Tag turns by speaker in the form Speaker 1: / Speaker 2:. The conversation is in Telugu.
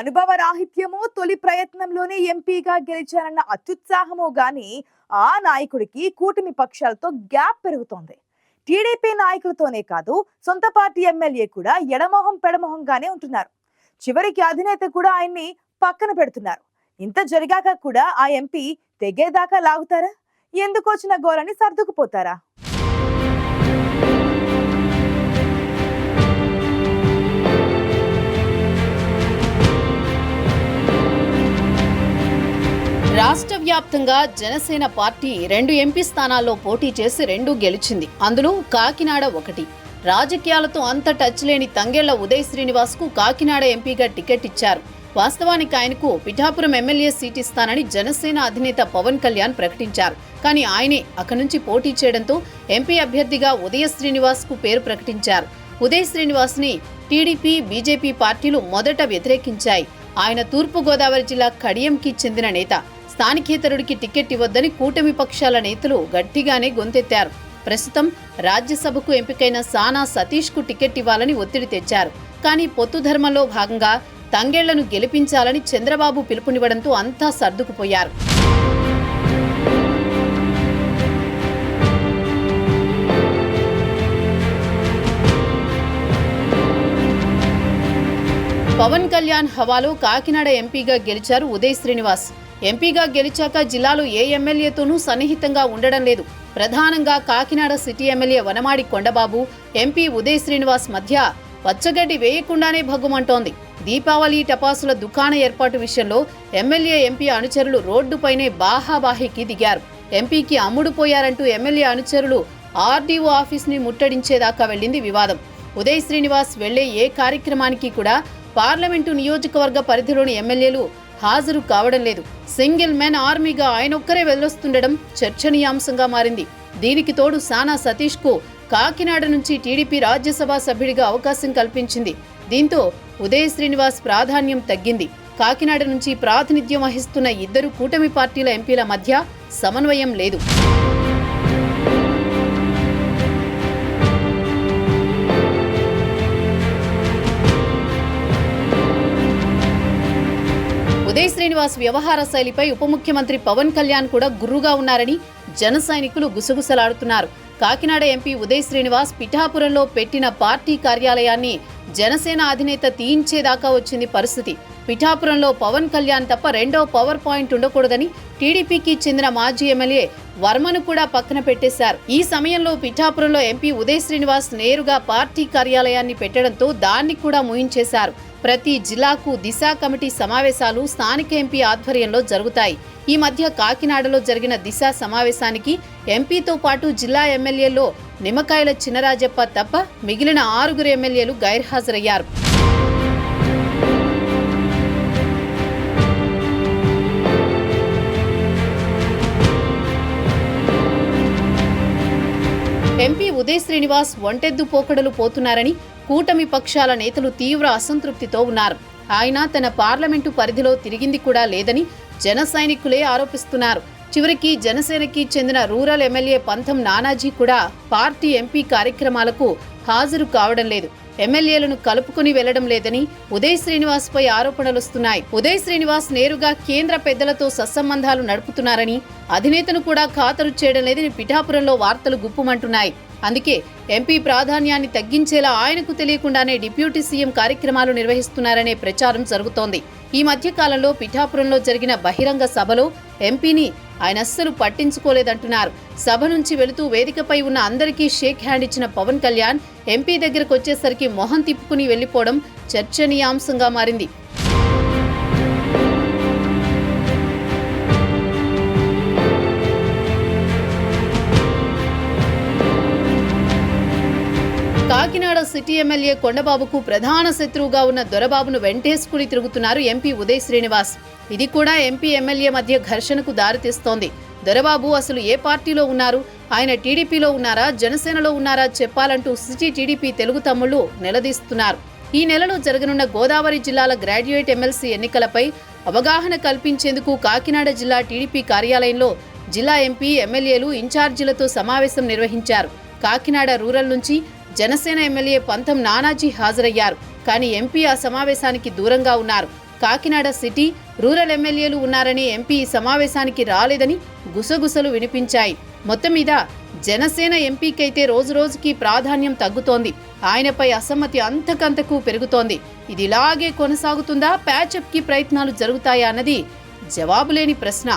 Speaker 1: అనుభవ రాహిత్యమో తొలి ప్రయత్నంలోనే ఎంపీగా గెలిచారన్న అత్యుత్సాహమో గాని ఆ నాయకుడికి కూటమి పక్షాలతో గ్యాప్ పెరుగుతోంది. టీడీపీ నాయకులతోనే కాదు సొంత పార్టీ ఎమ్మెల్యే కూడా ఎడమొహం పెడమొహంగానే ఉంటున్నారు. చివరికి అధినేత కూడా ఆయన్ని పక్కన పెడుతున్నారు. ఇంత జరిగాక కూడా ఆ ఎంపీ తెగేదాకా లాగుతారా? ఎందుకు వచ్చిన గోలని సర్దుకుపోతారా?
Speaker 2: రాష్ట్ర వ్యాప్తంగా జనసేన పార్టీ రెండు ఎంపీ స్థానాల్లో పోటీ చేసి రెండు గెలిచింది. అందులో కాకినాడ ఒకటి. రాజకీయాలతో అంత టచ్ లేని తంగెళ్ళ ఉదయ్ శ్రీనివాస్కు కాకినాడ ఎంపీగా టికెట్ ఇచ్చారు. వాస్తవానికి ఆయనకు పిఠాపురం ఎమ్మెల్యే సీట్ ఇస్తానని జనసేన అధినేత పవన్ కళ్యాణ్ ప్రకటించారు. కానీ ఆయనే అక్కడి నుంచి పోటీ చేయడంతో ఎంపీ అభ్యర్థిగా ఉదయ శ్రీనివాస్కు పేరు ప్రకటించారు. ఉదయ్ శ్రీనివాస్ని టీడీపీ బీజేపీ పార్టీలు మొదట వ్యతిరేకించాయి. ఆయన తూర్పు గోదావరి జిల్లా కడియంకి చెందిన నేత. స్థానికేతరుడికి టికెట్ ఇవ్వొద్దని కూటమి పక్షాల నేతలు గట్టిగానే గొంతెత్తారు. ప్రస్తుతం రాజ్యసభకు ఎంపికైన సానా సతీష్కు టికెట్ ఇవ్వాలని ఒత్తిడి తెచ్చారు. కానీ పొత్తు ధర్మంలో భాగంగా తంగేళ్ళను గెలిపించాలని చంద్రబాబు పిలుపునివ్వడంతో అంతా సర్దుకుపోయారు. పవన్ కళ్యాణ్ హవాలో కాకినాడ ఎంపీగా గెలిచారు ఉదయ్ శ్రీనివాస్. ఎంపీగా గెలిచాక జిల్లాలో ఏ ఎమ్మెల్యేతోనూ సన్నిహితంగా ఉండడం లేదు. ప్రధానంగా Kakinada city MLA Vanamadi Kondababu MP Uday Srinivas మధ్య పచ్చగడ్డి వేయకుండానే భగ్గుమంటోంది. దీపావళి టపాసుల దుకాణ ఏర్పాటు విషయంలో ఎమ్మెల్యే ఎంపీ అనుచరులు రోడ్డుపైనే బాహాబాహికి దిగారు. ఎంపీకి అమ్ముడుపోయారంటూ ఎమ్మెల్యే అనుచరులు ఆర్డీఓ ఆఫీస్ని ముట్టడించేదాకా వెళ్ళింది వివాదం. ఉదయ్ శ్రీనివాస్ వెళ్ళే ఏ కార్యక్రమానికి కూడా పార్లమెంటు నియోజకవర్గ పరిధిలోని ఎమ్మెల్యేలు హాజరు కావడం లేదు. సింగిల్ మెన్ ఆర్మీగా ఆయనొక్కరే వెళ్ళొస్తుండడం చర్చనీయాంశంగా మారింది. దీనికి తోడు సానా సతీష్కు కాకినాడ నుంచి టీడీపీ రాజ్యసభ సభ్యుడిగా అవకాశం కల్పించింది. దీంతో ఉదయ శ్రీనివాస్ ప్రాధాన్యం తగ్గింది. కాకినాడ నుంచి ప్రాతినిధ్యం వహిస్తున్న ఇద్దరు కూటమి పార్టీల ఎంపీల మధ్య సమన్వయం లేదు. శ్రీనివాస్ వ్యవహార శైలిపై ఉప ముఖ్యమంత్రి పవన్ కళ్యాణ్ కూడా గుర్రుగా ఉన్నారని జన సైనికులు గుసగుసలాడుతున్నారు. కాకినాడ ఎంపీ ఉదయ్ శ్రీనివాస్ పిఠాపురంలో పెట్టిన పార్టీ కార్యాలయాన్ని జనసేన అధినేత తీయించేదాకా వచ్చింది పరిస్థితి. పిఠాపురంలో పవన్ కళ్యాణ్ తప్ప రెండో పవర్ పాయింట్ ఉండకూడదని టీడీపీకి చెందిన మాజీ ఎమ్మెల్యే వర్మను కూడా పక్కన పెట్టేశారు. ఈ సమయంలో పిఠాపురంలో ఎంపీ ఉదయ్ శ్రీనివాస్ నేరుగా పార్టీ కార్యాలయాన్ని పెట్టడంతో దాన్ని కూడా ముయించేశారు. ప్రతి జిల్లాకు దిశ కమిటీ సమావేశాలు స్థానిక ఎంపీ ఆధ్వర్యంలో జరుగుతాయి. ఈ మధ్య కాకినాడలో జరిగిన దిశ సమావేశానికి ఎంపీతో పాటు జిల్లా ఎమ్మెల్యేలో నిమ్మకాయల చినరాజప్ప తప్ప మిగిలిన ఆరుగురు ఎమ్మెల్యేలు గైర్హాజరయ్యారు. ఎంపీ ఉదయ్ శ్రీనివాస్ ఒంటెద్దు పోకడలు పోతున్నారని కూటమి పక్షాల నేతలు తీవ్ర అసంతృప్తితో ఉన్నారు. ఆయన తన పార్లమెంటు పరిధిలో తిరిగింది కూడా లేదని జన సైనికులే ఆరోపిస్తున్నారు. చివరికి జనసేనకి చెందిన రూరల్ ఎమ్మెల్యే పంథం నానాజీ కూడా పార్టీ ఎంపీ కార్యక్రమాలకు హాజరు కావడం లేదు. ఎమ్మెల్యేలను కలుపుకుని వెళ్ళడం లేదని ఉదయ్ శ్రీనివాస్ పై ఆరోపణలొస్తున్నాయి. ఉదయ్ శ్రీనివాస్ నేరుగా కేంద్ర పెద్దలతో సత్సంబంధాలు నడుపుతున్నారని అధినేతను కూడా ఖాతరు చేయడం లేదని పిఠాపురంలో వార్తలు గుప్పుమంటున్నాయి. అందుకే ఎంపీ ప్రాధాన్యాన్ని తగ్గించేలా ఆయనకు తెలియకుండానే డిప్యూటీ సీఎం కార్యక్రమాలు నిర్వహిస్తున్నారనే ప్రచారం జరుగుతోంది. ఈ మధ్య కాలంలో పిఠాపురంలో జరిగిన బహిరంగ సభలో ఎంపీని ఆయన అస్సలు పట్టించుకోలేదంటున్నారు. సభ నుంచి వెళుతూ వేదికపై ఉన్న అందరికీ షేక్ హ్యాండ్ ఇచ్చిన పవన్ కళ్యాణ్ ఎంపీ దగ్గరకు వచ్చేసరికి మొహం తిప్పుకుని వెళ్ళిపోవడం చర్చనీయాంశంగా మారింది. కాకినాడ సిటీ ఎమ్మెల్యే కొండబాబుకు ప్రధాన శత్రువుగా ఉన్న దొరబాబును వెంటేసుకుని తిరుగుతున్నారు ఎంపీ ఉదయ్ శ్రీనివాస్. ఇది కూడా ఎంపీ ఎమ్మెల్యే మధ్య ఘర్షణకు దారితీస్తోంది. దొరబాబు అసలు ఏ పార్టీలో ఉన్నారు? ఆయన టీడీపీలో ఉన్నారా? జనసేనలో ఉన్నారా? చెప్పాలంటూ సిటీ టీడీపీ తెలుగు తమ్ముళ్ళు నిలదీస్తున్నారు. ఈ నెలలో జరగనున్న గోదావరి జిల్లాల గ్రాడ్యుయేట్ ఎమ్మెల్సీ ఎన్నికలపై అవగాహన కల్పించేందుకు కాకినాడ జిల్లా టీడీపీ కార్యాలయంలో జిల్లా ఎంపీ ఎమ్మెల్యేలు ఇన్ఛార్జీలతో సమావేశం నిర్వహించారు. కాకినాడ రూరల్ నుంచి జనసేన ఎమ్మెల్యే పంతం నానాజీ హాజరయ్యారు. కానీ ఎంపీ ఆ సమావేశానికి దూరంగా ఉన్నారు. కాకినాడ సిటీ రూరల్ ఎమ్మెల్యేలు ఉన్నారని ఎంపీ ఈ సమావేశానికి రాలేదని గుసగుసలు వినిపించాయి. మొత్తం మీద జనసేన ఎంపీకైతే రోజురోజుకి ప్రాధాన్యం తగ్గుతోంది. ఆయనపై అసమ్మతి అంతకంతకు పెరుగుతోంది. ఇది ఇలాగే కొనసాగుతుందా? ప్యాచప్కి ప్రయత్నాలు జరుగుతాయా అన్నది జవాబులేని ప్రశ్న.